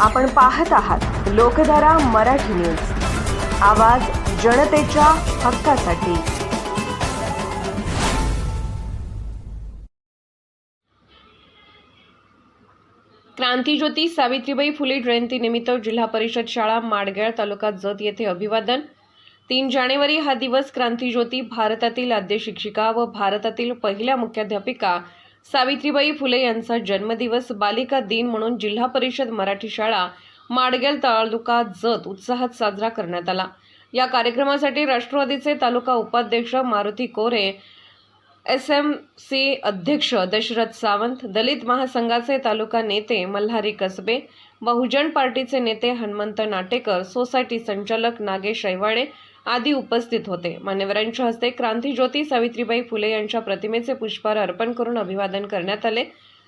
आपण पाहत आहात लोकधारा मराठी न्यूज. आवाज जनतेच्या हक्कासाठी. क्रांतीज्योती सावित्रीबाई फुले जयंतीनिमित्त जिल्हा परिषद शाळा माडगेळ तालुका जत येथे अभिवादन. तीन जानेवारी हा दिवस क्रांतीज्योती भारतातील आद्य शिक्षिका व भारतातील पहिल्या मुख्याध्यापिका सावित्रीबाई फुले यांचा जन्मदिवस बालिका दिन म्हणून जिल्हा परिषद मराठी शाळा माडगेल तालुका जत उत्साहात साजरा करण्यात आला. या कार्यक्रमासाठी राष्ट्रवादीचे तालुका उपाध्यक्ष Maruti Kore S M C अध्यक्ष दशरथ सावंत दलित महासंघाचे तालुका नेते मल्हारी कसबे बहुजन पार्टीचे नेते हनुमंत नाटेकर सोसायटी संचालक नागेश ऐवाळे आदी उपस्थित होते. मान्यवरांच्या हस्ते क्रांतीज्योती सावित्रीबाई फुले यांच्या प्रतिमेचे पुष्पहार अर्पण करून अभिवादन करण्यात आले.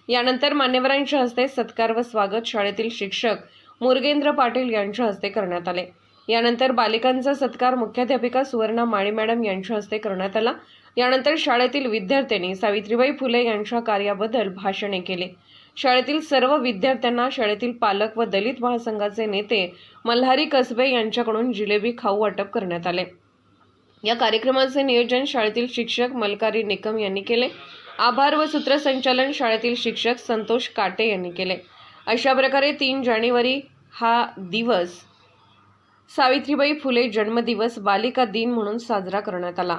यानंतर मान्यवरांच्या हस्ते सत्कार व स्वागत शाळेतील शिक्षक मुर्गेंद्र पाटील यांच्या हस्ते करण्यात आले. यानंतर बालिकांचा सत्कार मुख्याध्यापिका सुवर्णा माळी मॅडम यांच्या हस्ते करण्यात आला. यानंतर शाळेतील विद्यार्थ्यांनी सावित्रीबाई फुले यांच्या कार्याबद्दल भाषणे केले. शाळेतील सर्व विद्यार्थ्यांना शाळेतील पालक व दलित महासंघाचे नेते मल्हारी कसबे यांच्याकडून जिलेबी खाऊ वाटप करण्यात आले. या कार्यक्रमाचे नियोजन शाळेतील शिक्षक मलकारी निकम यांनी केले. आभार व सूत्रसंचालन शाळेतील शिक्षक संतोष काटे यांनी केले. अशा प्रकारे तीन जानेवारी हा दिवस सावित्रीबाई फुले जन्मदिवस बालिका दिन म्हणून साजरा करण्यात आला.